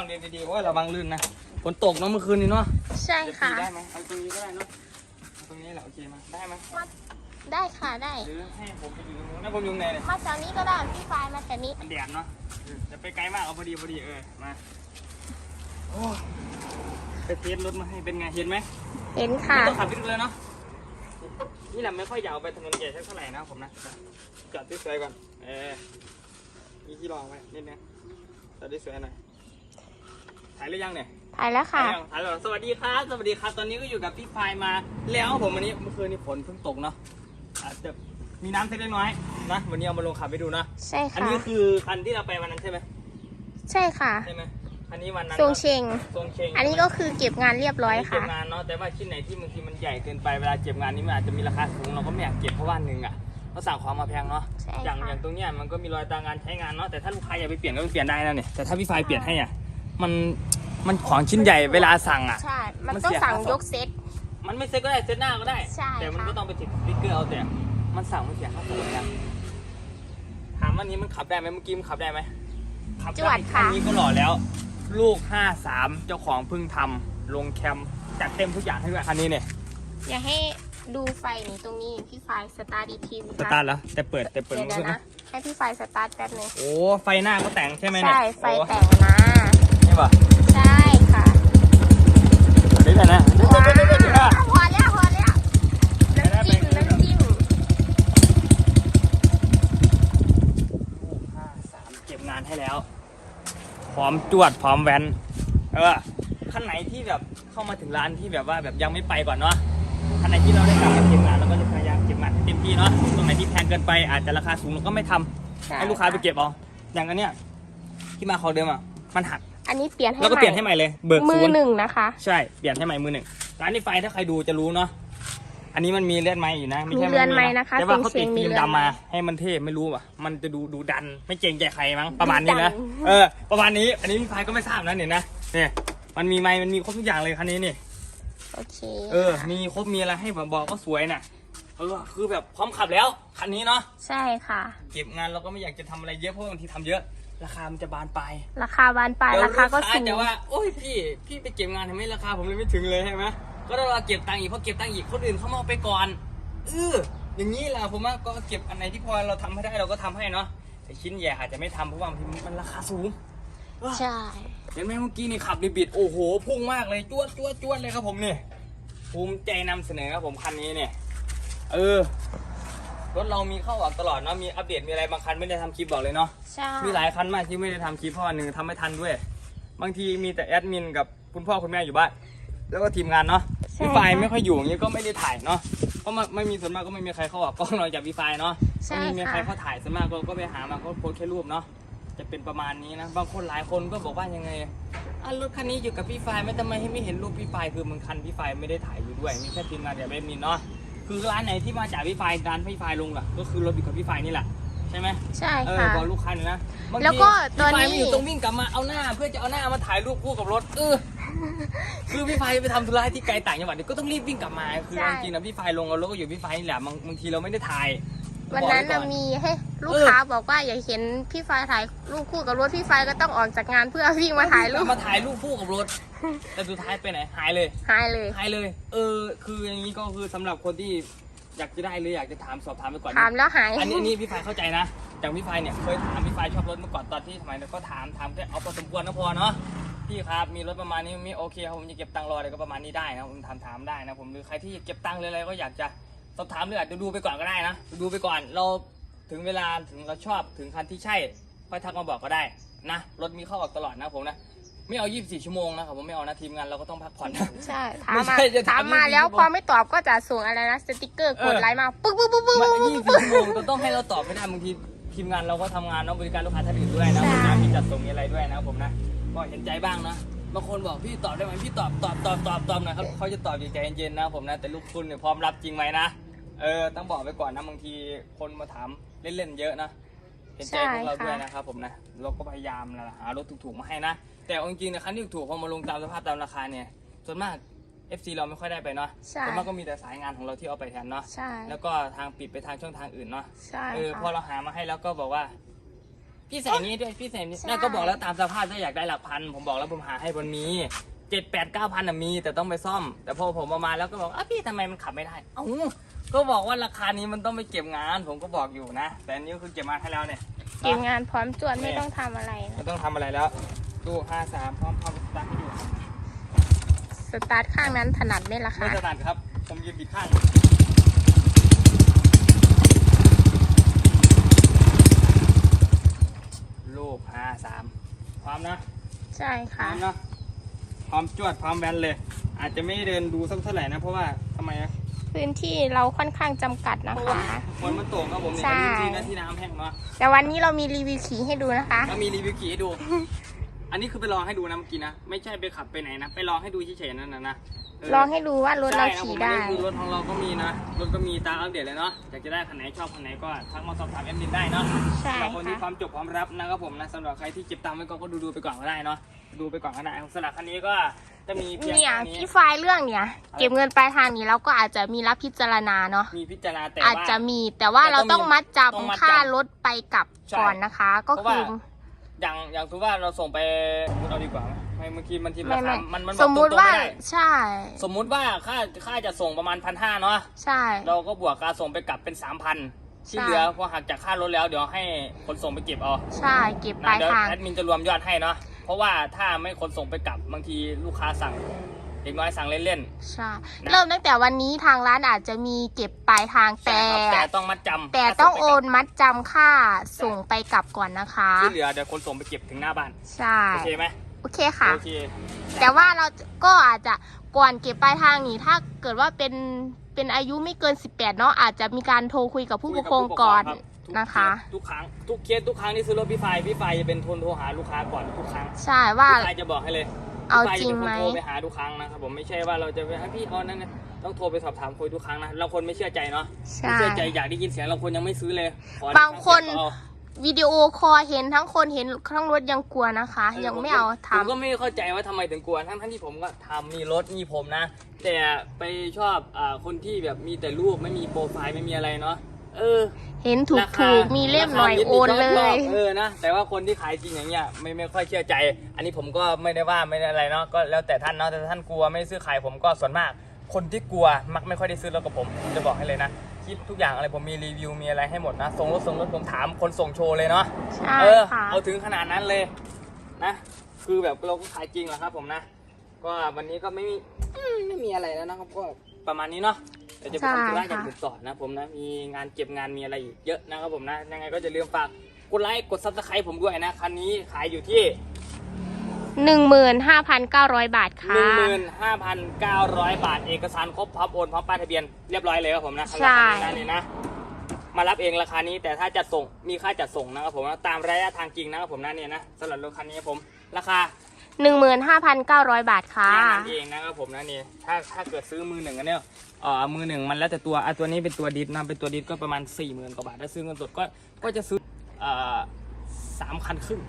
นะวันนี้ตากล้องเรียนดีๆโอ้ยระวังลื่นนะฝนตกเนาะเมื่อคืนนี้เนาะใช่จะตีค่ะได้ไหมเอาตรงนี้ก็ได้เนาะเอาตรงนี้แหละโอเคมาได้ไหมได้ค่ะได้ หรือให้ผมไปอยู่ตรงนู้นนะผมอยู่ไหนเนี่ยมาจากนี้ก็ได้พี่ฟายมาจากนี้มันแดดเนาะเออจะไปไกลมากเอาพอดีพอดีเออมาโอ้ไปเทสรถมาให้เป็นไงเห็นไหม เห็นค่ะ ไม่ต้องขับไปดูเลยเนาะ นี่แหละไม่ค่อยอยากเอาไปถนนใหญ่สักเท่าไหร่นะผมนะจอดสวยๆก่อน เออมีที่รองไว้นิดนึงจอดสวยๆหน่อย ถ่ายหรือยังเนี่ยถ่ายแล้วค่ะฮัลโหลสวัสดีครับสวัสดีครับตอนนี้ก็อยู่กับพี่ไฟล์มาแล้วผมวันนี้เมื่อคืนนี้ฝนเพิ่งตกเนาะอาจจะมีน้ำเล็กน้อยนะวันนี้เอามาลงขับไปดูนะใช่อันค่ะนี้คือคันที่เราไปวันนั้นใช่ไหมใช่ค่ะใช่ไหมอันนี้วันนั้นทรงเชงทรงเชงอันนี้ก็คือเก็บงานเรียบร้อยเก็ค่ะบงานเนาะแต่ว่าชิ้นไหนที่บางทีมันใหญ่เกินไปเวลาเก็บงานนี้มันอาจจะมีราคาสูงเราก็ไม่อยากเก็บเพราะว่าหนึ่งอะเราสั่งของมาแพงเนาะใช่อย่างค่ะอย่างตรงเนี้ยมันก็มีรอยตางานใช้งานเนาะ แต่ถ้าลูกค้าอยากไปเปลี่ยนก็ไปเปลี่ยนได้นะเนี่ย แต่ถ้าพี่ไฟล์เปลี่ยนให้อะ มันมันของชิ้นใหญ่เวลาสั่งอะ ใช่ มันมันต้องเสียสั่งค่าส่งยกเซต มันไม่เซ็ตก็ได้เซ็ตหน้าก็ได้ ใช่แต่มันค่ะ ก็ต้องไปติดสติ๊กเกอร์เอาแต่ มันสั่งมันเสียค่าส่งนะถามว่านี้มันขับได้ไหมเมื่อกี้มันขับได้ไหมขับจได้วดคัค่ะนนี้ก็หล่อแล้ว ลูก 53 เจ้าของเพิ่งทำลงแคมจัดเต็มทุกอย่างให้ด้วยคันนี้เนี่ยอยากให้ดูไฟนี่ตรงนี้พี่ไฟสตาร์ทดีทีสิสคะตาร์ทแล้วแต่เปิดแต่เปิดเดี๋ยวไม่เดี๋ยวขึ้นนะนะให้พี่ไฟสตาร์ทแป๊บนึงโอ้ไฟหน้าก็แต่งใช่ไหมเนี่ยใช่ไฟโอ้แต่งมา นี่ป่ะใช่ค่ะเดี๋ยวนะว้าวพอแล้วพอแล้วน้ำจิ้มน้ำจิ้มห้าสามเก็บงานให้แล้ว พร้อมจวดพร้อมแว้น เออคันไหนที่แบบเข้ามาถึงร้านที่แบบว่าแบบยังไม่ไปก่อนเนาะคันไหนที่เราได้กลับมาเก็บงานเราก็จะพยายามเก็บงานให้เต็มที่เนาะตรงไหนที่แพงเกินไปอาจจะราคาสูงเราก็ไม่ทำใช่ให้ลูกค้าไปเก็บเอาอย่างอันเนี้ยที่มาเขาเดิมอะมันหัก อันนี้เปลี่ยนให้แล้วก็เปลี่ยนให้ใหม่เลย เบิกมืศูอนย์หนึ่งนะคะ ใช่ เปลี่ยนให้ใหม่มือหนึ่งร้านนี้ไฟถ้าใครดูจะรู้เนาะ อันนี้มันมีเลื่อนไม้อยู่นะไม่มีใช่เรือนไไม้นะคะแต่ว่าทรงเขาเชติดงมีฟิล์มเรือนดำมาไม้ให้มันเท่ไม่รู้อะ มันจะดูดูดันไม่เกรงใจใครมั้งประมาณดูนี้ดันะนเออ ประมาณนี้ อันนี้พี่พายก็ไม่ทราบนะเนี่ยนะ เนี่ย มันมีไม้มันมีครบทุกอย่างเลยคันนี้นี่ โอเคเออ มีครบมีอะไรให้ผมบอกก็สวยน่ะ เออ คือแบบพร้อมขับแล้วคันนี้เนาะ ใช่ค่ะ เก็บงานเราก็ไม่อยากจะทำอะไรเยอะเพราะบางทีทำเยอะ ราคามันจะบานปลายราคาบานปลายเดี๋ยวราคาก็ลูสูงจะว่าโอ้ยพี่พี่ไปเก็บงานทำไมราคาผมเลยไม่ถึงเลยใช่ไหมก็ต้องรอเก็บตังค์อีกเพราะเก็บตังค์อีกคนอื่นเขามาเอาไปก่อนเอออย่างนี้แหละผมว่าก็เก็บอันไหนที่พอเราทำให้ได้เราก็ทำให้เนาะแต่ชิ้นใหญ่อาจจะไม่ทำเพราะว่าบางทีมันราคาสูงใช่เห็นไหมเมื่อกี้นี่ขับดิบิดโอ้โหพุ่งมากเลยจวดจวดจวดเลยครับผมนี่ภูมิใจนำเสนอครับผมคันนี้เนี่ย เออ รถเรามีเข้าออกตลอดเนาะมีอัปเดตมีอะไรบางคันไม่ได้ทำคลิปบอกเลยเนาะใช่มีหลายคันมากที่ไม่ได้ทำคลิปเพราะว่าหนึ่งทำไม่ทันด้วย บางทีมีแต่แอดมินกับคุณพ่อคุณแม่อยู่บ้านแล้วก็ทีมงานเนาะพี่ไฟล์ไม่ค่อยอยู่อย่างนี้ก็ไม่ได้ถ่ายเนาะเพราะมันไม่มีส่วนมากก็ไม่มีใครเข้าออกกล้องนอกจากพี่ไฟล์เนาะใช่ไม่มีใครค่ะเขาถ่ายส่วนมากก็ก็ไปหามาก็โพสแค่รูปเนาะจะเป็นประมาณนี้นะบางคนหลายคนก็บอกว่ายังไงอะรถคันนี้อยู่กับพี่ไฟล์ไม่ทำไมให้ไม่เห็นรูปพี่ไฟล์คือมันคันพี่ไฟล์ไม่ได้ถ่ายอยู่ด้วยมีแค่ทีมงานแต่แอดมินเนาะ คือร้านไหนที่มาจากพี่ไฟล์ร้านพี่ไฟล์ลงล่ะ ก็คือรถอยู่กับพี่ไฟล์นี่แหละใช่ไหมใช่เออค่ะ บอกลูกค้าหน่อยนะบางทีแล้วก็ตอนนี้ พี่ไฟไม่อยู่ต้องวิ่งกลับมาเอาหน้า เพื่อจะเอาหน้ามาถ่ายรูปคู่กับรถเออคือพี่ไฟไปทำธุระที่ไกลต่างจังหวัดเนี่ยก็ต้องรีบวิ่งกลับมา คือใช่ จริงๆนะพี่ไฟลงเอารถก็อยู่พี่ไฟนี่แหละบางบางทีเราไม่ได้ถ่าย วันนั้นบอกน่ะไก่อมีให้ลูกเออค้าบอกว่าอยากเห็นพี่ไฟถ่ายรูปคู่กับรถพี่ไฟก็ต้องออกจากงานเพื่อวิ่งมาถ่ายรูปมาถ่ายรูปคู่กับรถ แต่สุดท้ายไปไหนหายเลยหายเลยหายเลย เออ คืออย่างนี้ก็คือสำหรับคนที่อยากจะได้หรืออยากจะถามสอบถามไปก่อนถามแล้วหายอันนี้อันนี้พี่ไฟเข้าใจนะอย่างพี่ไฟเนี่ยเคยถามพี่ไฟชอบรถเมื่อก่อนตอนที่สมัยนั้นก็ถามถามแค่เอาพอสมควรนะพอเนาะพี่ครับมีรถประมาณนี้มีโอเคครับผมจะเก็บตังค์รออะไรก็ประมาณนี้ได้นะผมถามถามได้นะผมหรือใครที่เก็บตังค์หรืออะไรก็อยากจะส อบถามหรืออาจจะดูไปก่อนก็ได้นะ ดูไปก่อนเราถึงเวลาถึงเราชอบถึงคันที่ใช่ค่อยทักมาบอกก็ได้นะรถมีเข้าออกตลอดนะผมนะไม่เอา 24 ชั่วโมงนะครับผมไม่เอานะทีมงานเราก็ต้องพักผ่อนนะ ใช่ถามไม่มาใช่จะถาถามมมา24แล้วชั่วโมงพอไม่ตอบก็จะส่งอะไรนะสติกเกอร์กดเออไลน์มาปึ๊กปึ๊กปึ๊กปึ๊กมาปึ๊ก24ชั่วโมงก็ต้องให้เราตอบไม่ได้บางทีทีมงานเราก็ทำงานเนาะบริการลูกค้าท่านอื่นด้วยนะใช่ผมนะมีจัดส่งมีอะไรด้วยนะผมนะก็เห็นใจบ้างนะบางคนบอกพี่ตอบได้ไหมพี่ตอบตอบตอบตอบตอบหน่อยครับเขาจะตอบอย่างใจเย็นๆนะผมนะแต่ลูกคุณเนี่ยพร้อมรับจริงไหมนะ เออต้องบอกไปก่อนนะบางทีคนมาถามเล่นๆเยอะนะเห็นใจพวกเราด้วยนะครับผมนะเราก็พยายามนะหารถถูกๆมาให้นะแต่เอาจริงๆนะคันที่ถูกๆพอมาลงตามสภาพตามราคาเนี่ยส่วนมาก FC เราไม่ค่อยได้ไปเนาะใช่ส่วนมากก็มีแต่สายงานของเราที่เอาไปแทนเนาะใช่แล้วก็ทางปิดไปทางช่องทางอื่นเนาะใช่เออพอค่ะเราหามาให้แล้วก็บอกว่า พี่ใส่นี้ด้วยพี่ใส่นี้ใช่นั่นก็บอกแล้วตามสภาพถ้าอยากได้หลักพันผมบอกแล้วผมหาให้บนมี เจ็ดแปดเก้าพันมีแต่ต้องไปซ่อม แต่พอผมเอามาแล้วก็บอกอะพี่ทำไมมันขับไม่ได้ เอ้าก็บอกว่าราคานี้มันต้องไปเก็บงาน ผมก็บอกอยู่นะ แต่อันนี้ก็คือเก็บมาให้แล้วเนี่ยเก็บงานพร้อมจวนไม่ต้องทำอะไรนะไม่ต้องทำอะไรแล้วดูห้าสามพร้อมพร้อมสตาร์ทให้ดูสตาร์ทข้างนั้นถนัดไหมล่ะไม่คะสตาร์ทครับ ผมยืนผิดข้างลูกห้าสามพร้อมนะ ใช่พร้อค่ะมเนาะ พร้อมจวดพร้อมแบนเลย อาจจะไม่ได้เดินดูสักเท่าไหร่นะ เพราะว่าทำไมอะพื้นที่เราค่อนข้างจำกัดนะเพราะคะว่าฝนมันตกครับผมเนี่ยใช่ที่นะที่น้ำแห้งเนาะแต่วันนี้เรามีรีวิวขี่ให้ดูนะคะ แล้วมีรีวิวขี่ให้ดู อันนี้คือไปลองให้ดูนะเมื่อกี้นะ ไม่ใช่ไปขับไปไหนนะ ไปลองให้ดูเฉยๆนั่นนะนะเลองให้ดูว่ารถเราใช่นะขี่ผมได้อันนี้คือรถของเราก็มีนะ รถก็มีตามอัปเดตเลยเนาะ อยากจะได้คันไหนชอบคันไหนก็ทักมาสอบถามแอดมินได้เนาะใช่สำหรับคนที่พร้ค่ะอมจบพร้อมรับนะครับผมนะสำหรับใครที่เก็บตังค์ไว้ก่อนก็ดูดูๆไปก่อนก็ได้เนาะ ดูไปก่อนก็ได้สำหรับคันนี้ก็จะมีเพียงเนี่ยแค่นี้ พี่ไฟล์เรื่องเนี่ย เก็บเงินปลายทางนี้เราก็อาจจะมีรับพิจารณาเนาะมีพิจารณาแต่อาจว่า จะมีแต่ว่าแต่เราต้ต้อองงมีมัดต้องมัดจำค่าจำรถไปกลับใช่ก่อนนะคะ ก็เพราะคืว่าออย่างอย่างถือว่าเราส่งไปเอาดีกว่าไหมไม่เมื่อกี้มันทีไม่ราไม่ คามันมันบอกสมมุติรงๆว่าไได้ใช่ สมมุติว่าค่าค่าจะส่งประมาณพันห้าเนาะใช่ เราก็บวกการส่งไปกลับเป็นสามพันที่ใช่ เหลือพอหักจากค่ารถแล้วเดี๋ยวให้ขนส่งไปเก็บเอาใช่ เก็บปนะลายเดี๋ยวทาง แอดมินจะรวมยอดให้เนาะเพราะว่าถ้าไม่ขนส่งไปกลับบางทีลูกค้าสั่งเด็กน้อยสั่งเล่นใช่นะเริ่มตั้งแต่วันนี้ทางร้านอาจจะมีเก็บปลายทางๆแต่ใช่ครับแต่ต้องมัดจำแต่ค่าต้องส่โอไปกลับนมัดจำค่าส่งไปกลับก่อนนะคะ ที่เหลือเดี๋ยวขนส่งไปเก็บถึงหน้าบ้านใช่ โอเคไหมโอเคค่ะ โอเคแต่ว่าเราก็อาจจะก่อนเก็บปลายทางนี่ถ้าเกิดว่าเป็นเป็นอายุไม่เกิน 18 เนาะอาจจะมีการโทรคุยกับผู้ปกครองก่อนรับทุก นะคะ ทุกครั้งทุกเคสทุกครั้งที่ซื้อรถพี่ไฟพี่ไฟจะเป็นคนโทรหาลูกค้าก่อนทุกครั้งใช่ว่าพี่ไฟจะบอกให้เลยเอาพี่ไฟจริงไหมจะเป็นคนโทรไปหาทุกครั้งนะครับผมไม่ใช่ว่าเราจะไปให้พี่เอานั่นนะต้องโทรไปสอบถามคุยทุกครั้งนะเราคนไม่เชื่อใจเนาะใช่ไม่เชื่อใจอยากได้ยินเสียงเราคนยังไม่ซื้อเลยขอบางคนเอาวิดีโอคอลเห็นทั้งคนเห็นทั้งรถยังกลัวนะคะ ยังไม่เอาผมทำก็ไม่เข้าใจว่าทำไมถึงกลัวทั้งทั้งที่ผมก็ทำมีรถมีผมนะ แต่ไปชอบอ่าคนที่แบบมีแต่รูปไม่มีโปรไฟล์ไม่มีอะไรเนาะ เออ เห็นถูกราคาถูกมีเล่มหน่อยราคาโอนเลชอบยเออนะแต่ว่าคนที่ขายจริงอย่างเงี้ยไม่ไม่ค่อยเชื่อใจ อันนี้ผมก็ไม่ได้ว่าไม่ได้อะไรเนาะก็แล้วแต่ท่านเนาะแต่ถ้าท่านกลัวไม่ซื้อขายผมก็ส่วนมาก คนที่กลัวมักไม่ค่อยได้ซื้อรถกับผมผมจะบอกให้เลยนะคลิปทุกอย่างอะไรผมมีรีวิวมีอะไรให้หมดนะส่งรถส่งรถผมถามคนส่งโชว์เลยเนาะใช่เออค่ะ เอาถึงขนาดนั้นเลยนะคือแบบเราก็ขายจริงแหละครับผมนะ ก็วันนี้ก็ไม่มีอืมไม่มีอะไรแล้วนะครับก็ประมาณนี้เนาะ เดี๋ยวจะไปทำธุระอย่างอื่นต่อนะผมนะ มีงานเก็บงานมีอะไรอีกเยอะนะครับผมนะ ยังไงก็จะลืมฝากกดไลค์กดซับสไครต์ผมด้วยนะ คันนี้ขายอยู่ที่หนึ่งหมื่นห้าพันเก้าร้อยบาทค่ะ 15,900 บาท เอกสารครบพร้อมโอนพร้อมป้ายทะเบียนเรียบร้อยเลยครับผมนะใช่ราคานี้นะนี่นะ มารับเองราคานี้แต่ถ้าจัดส่งมีค่าจัดส่งนะครับผมนะตามระยะทางจริงนะครับผมนะเนี่ยนะสำหรับรถคันนี้ผม ราคา หนึ่งหมื่นห้าพันเก้าร้อยบาทค่ะ แค่นั้นเองนะครับผมนะนี่ถ้าถ้าเกิดซื้อมือหนึ่งอันเนี้ยเอ่อมือหนึ่งมันแล้วแต่ตัวอะตัวนี้เป็นตัวดิสนะเป็นตัวดิสก็ประมาณ4ี่หมื่นกว่าบาทถ้าซื้อเงินสดก็ก็จะซื้อเอ่อสามคันครึ่ง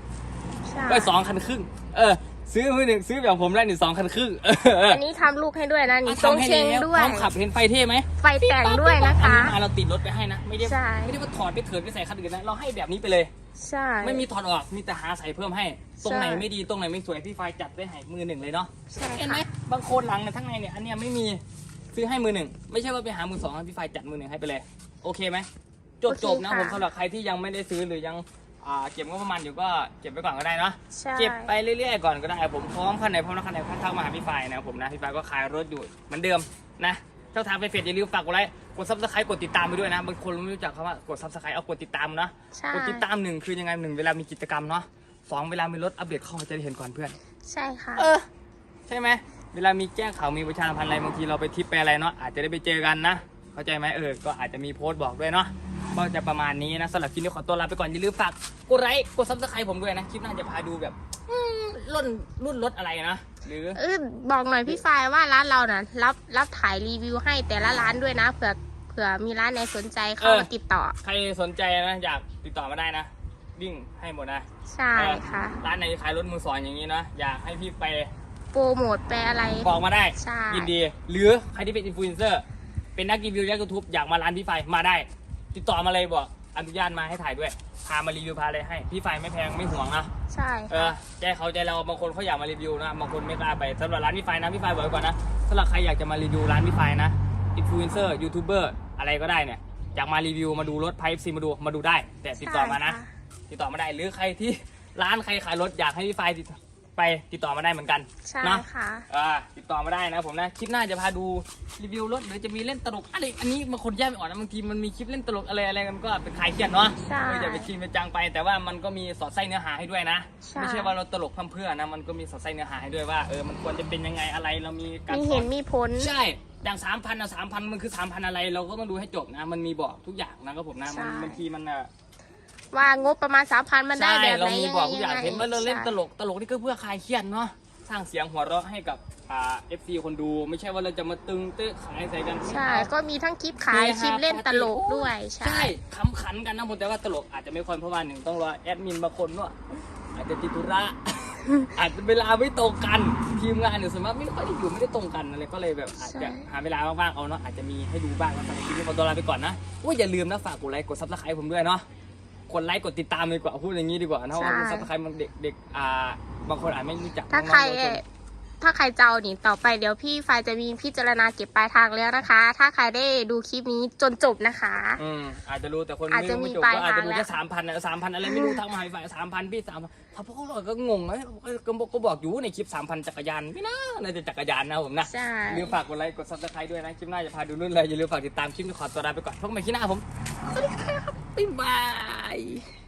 ใช่ ก็สองคันครึ่ง เออ ซื้อมือหนึ่งซื้อแบบผมได้หนึ่งสองคันครึ่งเอออันนี้ทำลูกให้ด้วยนะนี่ทรงทำให้เชงแล้วด้วยพร้อมขับเห็นไฟเท่ไหมไฟแต่งด้วยนะคะอัมาเราติดรถไปให้นะ ไม่ได้ใช่ไม่ได้ว่าถอดไปเถิดไปใส่คันอื่นนะเราให้แบบนี้ไปเลยใช่ไม่มีถอดออกมีแต่หาใส่เพิ่มให้ ตรงไหนใช่ไม่ดีตรงไหนไม่สวยพี่ไฟจัดไว้ให้มือหนึ่งเลยเนาะใช่เห็นไหมค่ะบางคนหลังเนี่ยทั้างในเนี่ยอันเนี้ยไม่มีซื้อให้มือหนึ่งไม่ใช่ว่าไปหามือสองให้พี่ไฟจัดมือหนึ่งให้ไปเลย โอเคไหมจบจบนะผมสำหรับใครที่ยังไม่ได้ซื้อหรือยัง อ่าเก็บงบประมาณอยู่ก็เก็บไว้ก่อนก็ได้เนาะใช่ เก็บไปเรื่อยๆก่อนก็ได้ผมพร้อมคันไหนพร้อมแล้วคันไหนพันทักมาหาพี่ไฟนะครับผมนะพี่ไฟก็ขายรถอยู่เหมือนเดิมนะช่องทางเฟซอย่าลืมฝากกดไลค์กดซับสไครต์กดติดตามไปด้วยนะบางคนไม่รู้จักคำว่ากดซับสไครต์เอากดติดตามนะใช่ กดติดตามหนึ่งคือยังไงหนึ่งเวลามีกิจกรรมเนาะสองเวลามีรถอัปเดตเข้ามาจะได้เห็นก่อนเพื่อน ใช่ค่ะ เออ ใช่ไหมเวลามีแจ้งข่าวมีประชาสัมพันธ์อะไรบางทีเราไปทริปไปอะไรเนาะอาจจะได้ไปเจอกันนะ เข้าใจไหมเออ ก็อาจจะมีโพสต์บอกด้วยเนาะ ก็จะประมาณนี้นะสำหรับคลิปนี้ขอตัวลาไปก่อนอย่าลืมฝากกดไลค์กดซับสไครต์ผมด้วยนะคลิปหน้าจะพาดูแบบอืมรุ่นรุ่นรถอะไรนะหรือ เออบอกหน่อยพี่ฟายว่าร้านเราน่ะ รับรับถ่ายรีวิวให้แต่ละร้านด้วยนะเผื่อเผื่อมีร้านไหนสนใจเข้ามาติดต่อ ใครสนใจนะอยากติดต่อมาได้นะวิ่งให้หมดนะใช่ค่ะ ร้านไหนขายรถมือสองอย่างนี้นะอยากให้พี่ไปโปรโมทไปอะไร บอกมาได้ ใช่ ยินดี หรือใครที่เป็นอินฟลูเอนเซอร์เป็นนักรีวิวและยูทูบอยากมาร้านพี่ไฟมาได้ ติดต่อมาเลยบอกอนุญาตมาให้ถ่ายด้วย พามารีวิวพาอะไรให้ พี่ไฟไม่แพงไม่ห่วงนะ ใช่เออใจเขาใจเราบางคนเขาอยากมารีวิวนะบางคนไม่กล้าไปสำหรับร้านพี่ไฟนะพี่ไฟบอกไว้ก่อนนะสำหรับใครอยากจะมารีวิวร้านพี่ไฟนะอินฟลูเอนเซอร์ยูทูบเบอร์อะไรก็ได้เนี่ยอยากมารีวิวมาดูรถไพซีมาดูมาดูได้ แต่ติดต่อมานะ ติดต่อมาได้หรือใครที่ร้านใครขายรถอยากให้พี่ไฟติด ไปติดต่อมาได้เหมือนกันใช่นะค่ะ อ่าติดต่อมาได้นะผมนะคลิปหน้าจะพาดูรีวิวรถหรือจะมีเล่นตลกอะไรอันนี้บางคนแยกไม่ออกนะบางทีมันมีคลิปเล่นตลกอะไรอะไรกันก็เป็นคลายเครียดเนาะใช่เอออย่าไปชินไปจังไป แต่ว่ามันก็มีสอดไส้เนื้อหาให้ด้วยนะใช่ ไม่ใช่ว่าเราตลกเพื่อๆนะมันก็มีสอดไส้เนื้อหาให้ด้วยว่าเออมันควรจะเป็นยังไงอะไรเรามีการ มีสเห็อนนมีผล ใช่ อย่างสามพันอะสามพันมันคือสามพันอะไร เราก็ต้องดูให้จบนะ มันมีบอกทุกอย่างนะครับผมนะ มันใช่ บางทีมันอะ ว่างบประมาณสามพันมันได้ใช่แบบไหนเรามียังบอกไงทุกอย่างยังไงเห็นว่าเราเล่นใช่ตลกตลกนี่ก็เพื่อคลายเครียดเนาะสร้างเสียงหัวเราะให้กับอ่าเอฟซีคนดู ไม่ใช่ว่าเราจะมาตึงเตะขายใส่กัน ใช่ก็มีทั้งคลิปขายเฮฮาคลิปเล่นตลกปาร์ตี้ด้วยใช่ ใช่ขำขันกันนะผมแต่ว่าตลกอาจจะไม่ค่อยเพราะว่าหนึ่งต้องรอแอดมินบางคนว่าอาจจะติดธุระ อาจจะเวลาไม่ตรงกันทีมงานเนี่ยส่วนมากไม่ค่อยได้อยู่ไม่ได้ตรงกันอะไรก็เลยแบบอาจจะหาเวลาว่างๆเอาเนาะอาจจะมีให้ดูบ้างนะสำหรับคลิปนี้ขอตัวลาไปก่อนนะว่าอย่าลืมนะฝากกดไลค์กดซับสไครต์ผมด้วยเนาะ กดไลค์กดติดตามดีกว่าพูดอย่างนี้ดีกว่านะเพราะว่าซับสไครต์มันเด็กเด็กอ่าบางคนอาจไม่รู้จักถ้าใครน้องๆเยาวชนถ้าใครเจ้านี่ต่อไปเดี๋ยวพี่ฝ่ายจะมีพิจารณาเก็บปลายทางแล้วนะคะ ถ้าใครได้ดูคลิปนี้จนจบนะคะ อืมอาจจะรู้แต่คนอาจไม่จะรู้มีไม่จบปลายก็อาจจะดูทางแค่แล้วสามพันสามพันอะไรไม่รู้ทักมาให้ฝ่ายสามพันพี่สามพันเขาพวกเราก็งงนะก็บอกก็บอกอยู่ในคลิปสามพันจักรยานไม่น่าน่าจะจักรยานนะผมนะใช่อย่าลืมฝากกดไลค์กดซับสไครต์ด้วยนะคลิปหน้าจะพาดูรุ่นอะไรอย่าลืมฝากติดตามคลิปนี้ขอตัวลาไปก่อนพบกันใหม่คลิปหน้าผมสวัสดีครับ บ๊ายบาย